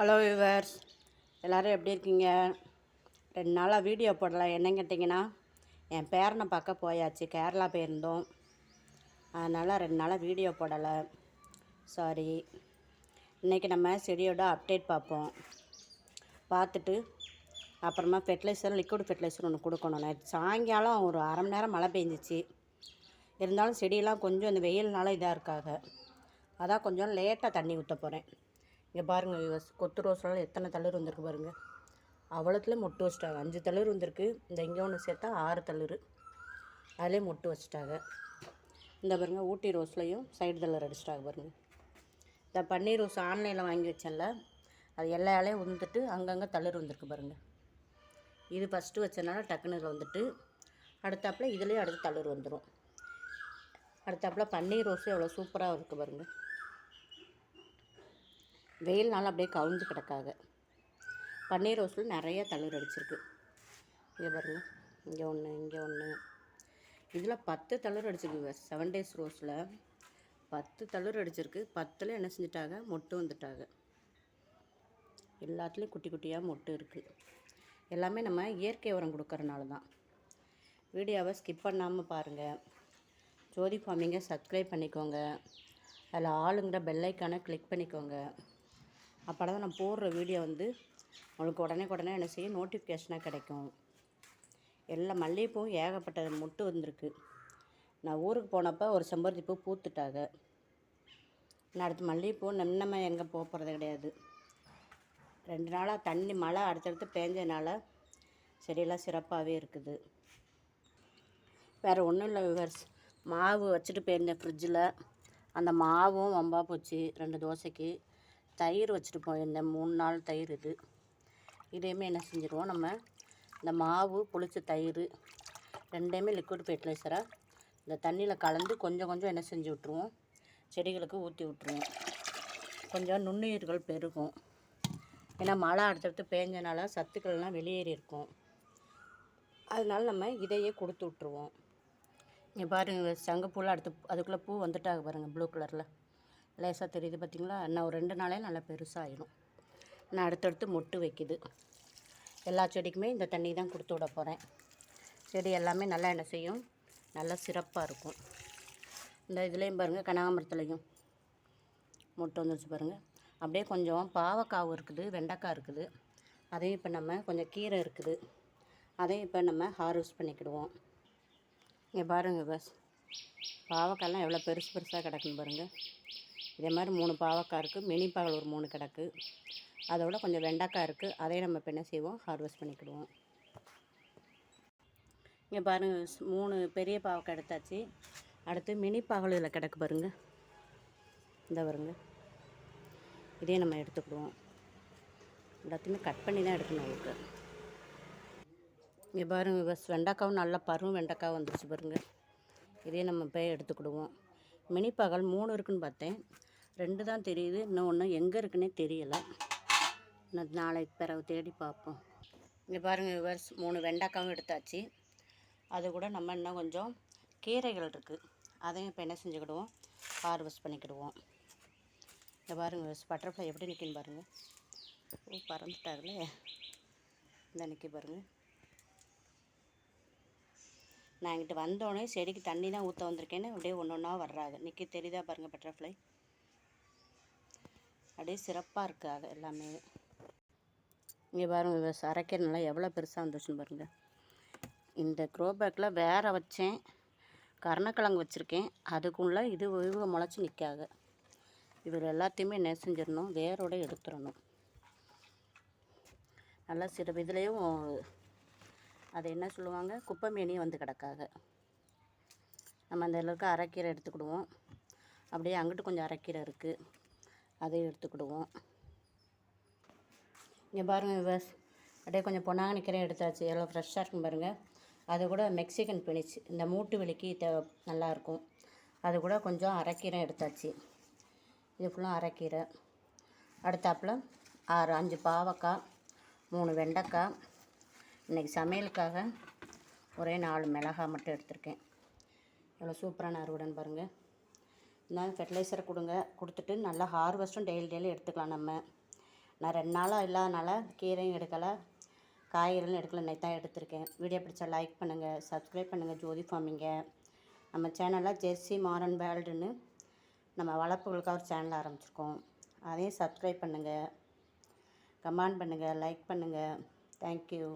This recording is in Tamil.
ஹலோ யூவர்ஸ் எல்லோரும் எப்படி இருக்கீங்க? ரெண்டு நாளாக வீடியோ போடலாம் என்னன்னு கேட்டிங்கன்னா என் பேரனை பார்க்க போயாச்சு. கேரளா போயிருந்தோம். அதனால் ரெண்டு நாளாக வீடியோ போடலை. சாரி இன்றைக்கி நம்ம செடியோட அப்டேட் பார்ப்போம். பார்த்துட்டு அப்புறமா ஃபெர்டிலைசர் லிக்விட் ஃபெர்டிலைசர் ஒன்று கொடுக்கணும். நேற்று சாயங்காலம் ஒரு அரை மணி நேரம் மழை பெஞ்சிச்சு. இருந்தாலும் செடியெல்லாம் கொஞ்சம் இந்த வெயில்னால இதாக இருக்காங்க. அதான் கொஞ்சம் லேட்டாக தண்ணி ஊற்ற போகிறேன் இங்கே பாருங்கள் விவஸ் கொத்து ரோஸ்னால எத்தனை தளிர் வந்திருக்கு பாருங்கள் அவ்வளோத்துல மொட்டு வச்சிட்டாங்க. அஞ்சு தளிர் வந்திருக்கு. இந்த இங்கே ஒன்று சேர்த்தா ஆறு தளிர். அதிலே மொட்டு வச்சிட்டாங்க. இந்த பாருங்க ஊட்டி ரோஸ்லையும் சைடு தள்ளர் அடிச்சிட்டாங்க பாருங்கள் இந்த பன்னீர் ரோஸ் ஆன்லைனில் வாங்கி வச்சேன்ல அது எல்லா இலையும் வந்துட்டு அங்கங்கே தளிர் வந்திருக்கு பாருங்கள் இது ஃபஸ்ட்டு வச்சனால டக்குனு வந்துட்டு அடுத்தாப்பில் இதுலேயும் அடுத்து தளிர் வந்துடும் அடுத்தாப்பில் பன்னீர் ரோஸும் எவ்வளோ சூப்பராக இருக்குது பாருங்கள் வெயில் நாள் அப்படியே கவுந்து கிடக்காக பன்னீர் ரோஸில் நிறைய தளிர் அடிச்சிருக்கு. இங்கே பாருங்க. இங்கே ஒன்று இங்கே ஒன்று இதில் பத்து தளிர் அடிச்சிருக்கு செவன் டேஸ் ரோஸில் பத்து தளிர் அடிச்சிருக்கு. பத்தில் என்ன செஞ்சிட்டாங்க? மொட்டு வந்துட்டாங்க. எல்லாத்துலேயும் குட்டி குட்டியாக மொட்டு இருக்குது எல்லாமே நம்ம இயற்கை உரம் கொடுக்கறனால தான். வீடியோவை ஸ்கிப் பண்ணாமல் பாருங்கள் ஜோதி ஃபார்மிங்கை சப்ஸ்கிரைப் பண்ணிக்கோங்க. அதில் ஆளுங்கிற பெல்லைக்கான கிளிக் பண்ணிக்கோங்க. அப்போ தான் நான் போடுற வீடியோ வந்து உங்களுக்கு உடனே உடனே என்ன செய்யும்? நோட்டிஃபிகேஷனாக கிடைக்கும். எல்லா மல்லிகைப்பூவும் ஏகப்பட்ட முட்டு வந்திருக்கு. நான் ஊருக்கு போனப்போ ஒரு செம்பருத்தி பூ பூத்துட்டாங்க. நான் அடுத்து மல்லிகைப்பூ நின்னமே எங்கே போக போகிறது கிடையாது. ரெண்டு நாளாக தண்ணி மழை அடுத்தடுத்து பேஞ்சதுனால செடியெல்லாம் சிறப்பாகவே இருக்குது. வேறு ஒன்றும் இல்லை விவர்ஸ். மாவு வச்சுட்டு போயிருந்தேன் ஃப்ரிட்ஜில் அந்த மாவும் வம்பா போச்சு. ரெண்டு தோசைக்கு. தயிர் வச்சுருப்போம் இந்த மூணு நாள் தயிர் இது. இதையுமே என்ன செஞ்சுருவோம்? நம்ம இந்த மாவு புளிச்ச தயிர் ரெண்டையுமே லிக்விட் ஃபெர்டிலைசராக இந்த தண்ணியில் கலந்து கொஞ்சம் கொஞ்சம் என்ன செஞ்சு விட்ருவோம் செடிகளுக்கு ஊற்றி விட்ருவோம் கொஞ்சம் நுண்ணுயிர்கள் பெருகும். ஏன்னா மழை அடுத்தடுத்து பேஞ்சனால சத்துக்கள்லாம் வெளியேறி இருக்கும். அதனால நம்ம இதையே கொடுத்து விட்ருவோம் இங்கே பாருங்கள் சங்கப்பூலாம் அடுத்து அதுக்குள்ளே பூ வந்துட்டாங்க பாருங்கள் ப்ளூ கலரில் லேசாக தெரியுது பார்த்தீங்களா இன்னும் ஒரு ரெண்டு நாளே நல்லா பெருசாகிடும் நான் அடுத்தடுத்து மொட்டு வைக்குது. எல்லா செடிக்குமே இந்த தண்ணி தான் கொடுத்து விட போகிறேன் செடி எல்லாமே நல்லா என்ன செய்யும்? நல்லா சிறப்பாக இருக்கும். இந்த இதுலேயும் பாருங்கள் கனகாமரத்துலேயும் மொட்டு வந்துருச்சு பாருங்கள் அப்படியே கொஞ்சம் பாவக்காவும் இருக்குது வெண்டைக்காய் இருக்குது. அதையும் இப்போ நம்ம கொஞ்சம் கீரை இருக்குது. அதையும் இப்போ நம்ம ஹார்வெஸ்ட் பண்ணிக்கிடுவோம். இங்கே பாருங்கள் பஸ் பாவக்காய்லாம் எவ்வளோ பெருசு பெருசாக கிடக்குன்னு பாருங்கள் இதே மாதிரி மூணு பாவக்காய் இருக்குது மினி பாகல் ஒரு மூணு கிடக்கு. அதோட கொஞ்சம் வெண்டைக்காய் இருக்குது அதையும் நம்ம இப்போ என்ன செய்வோம்? ஹார்வெஸ்ட் பண்ணிக்கிடுவோம். இங்கே பாருங்கள் ஸ் மூணு பெரிய பாவக்காய் எடுத்தாச்சு. அடுத்து மினி பாகல் இதில் கிடக்கு பாருங்கள் இந்த பாருங்க. இதையும் நம்ம எடுத்துக்கிடுவோம். எல்லாத்தையுமே கட் பண்ணி தான் எடுக்கணும் உங்களுக்கு இங்கே பாருங்க பஸ் வெண்டைக்காவும் நல்லா பருவம் வெண்டைக்காய் வந்துருச்சு பாருங்கள் இதையும் நம்ம போய் எடுத்துக்கிடுவோம். மினி பகல் மூணு இருக்குன்னு பார்த்தேன். ரெண்டு தான் தெரியுது இன்னும் ஒன்று எங்கே இருக்குன்னே தெரியலை. இன்னும் நாளைக்கு பிறகு தேடி பார்ப்போம். இங்கே பாருங்கள் விவர்ஸ் மூணு வெண்டைக்காவும் எடுத்தாச்சு. அது கூட நம்ம இன்னும் கொஞ்சம் கீரைகள் இருக்குது அதையும் இப்போ என்ன செஞ்சுக்கிடுவோம்? ஹார்வெஸ்ட் பண்ணிக்கிடுவோம். இந்த பாருங்கள் பட்டர்ஃப்ளை எப்படி நிற்கின்னு பாருங்கள் ஓ பறந்துட்டாருல்லே இந்த நிற்க பாருங்கள் நான் இங்கிட்ட வந்தோடனே செடிக்கு தண்ணி தான் ஊற்ற வந்திருக்கேன்னு அப்படியே ஒன்று ஒன்றா வர்றாங்க. நிற்க தெரியுதா பாருங்கள் பட்டர்ஃப்ளை அப்படியே சிறப்பாக இருக்காது எல்லாமே. இங்கே பாருங்கள் இவ நல்லா எவ்வளோ பெருசாக வந்துச்சுன்னு பாருங்கள் இந்த க்ரோ பேக்கில் வேற வச்சேன். கருணக்கிழங்கு வச்சுருக்கேன். அதுக்குள்ளே இது இவங்க முளைச்சி நிற்காது இவர் எல்லாத்தையுமே என்ன செஞ்சிடணும் வேரோட எடுத்துடணும். நல்லா சிறு இதுலேயும் அது என்ன சொல்லுவாங்க குப்பை வந்து கிடக்காக நம்ம அந்த அளவுக்கு அரைக்கீரை எடுத்துக்கிடுவோம். அப்படியே அங்கிட்டு கொஞ்சம் அரைக்கீரை இருக்குது அதையும் எடுத்துக்கிடுவோம். இங்கே பாருங்கள் விவஸ் அப்படியே கொஞ்சம் பொன்னாங்கண்ணி கீரை எடுத்தாச்சு. எவ்வளோ ஃப்ரெஷ்ஷாக இருக்கும் பாருங்கள் அது கூட மெக்சிகன் பினிச் இந்த மூட்டு வலிக்கு தே நல்லாயிருக்கும். அது கூட கொஞ்சம் அரைக்கீரை எடுத்தாச்சு. இது ஃபுல்லாக அரைக்கீரை. அடுத்தாப்புல ஆறு அஞ்சு பாவக்காய் மூணு வெண்டைக்காய். இன்றைக்கி சமையலுக்காக ஒரே நாலு மிளகாய் மட்டும் எடுத்திருக்கேன். எவ்வளோ சூப்பரான அறுவடைன்னு பாருங்கள் இருந்தாலும் ஃபெர்டிலைசரை கொடுங்க. கொடுத்துட்டு நல்லா ஹார்வெஸ்ட்டும் டெய்லி டெய்லி எடுத்துக்கலாம் நம்ம. நான் ரெண்டு நாளாக இல்லாதனால கீரையும் எடுக்கலை காய்கறிகளும் எடுக்கலை நேற்று தான் எடுத்திருக்கேன். வீடியோ பிடிச்சா லைக் பண்ணுங்கள் சப்ஸ்கிரைப் பண்ணுங்கள் ஜோதி ஃபார்மிங்க. நம்ம சேனலில் ஜெர்சி மாரன் வேர்ல்டுன்னு நம்ம வளர்ப்புகளுக்காக ஒரு சேனல் ஆரம்பிச்சிருக்கோம். அதையும் சப்ஸ்கிரைப் பண்ணுங்கள் கமெண்ட் பண்ணுங்கள் லைக் பண்ணுங்கள் தேங்க்யூ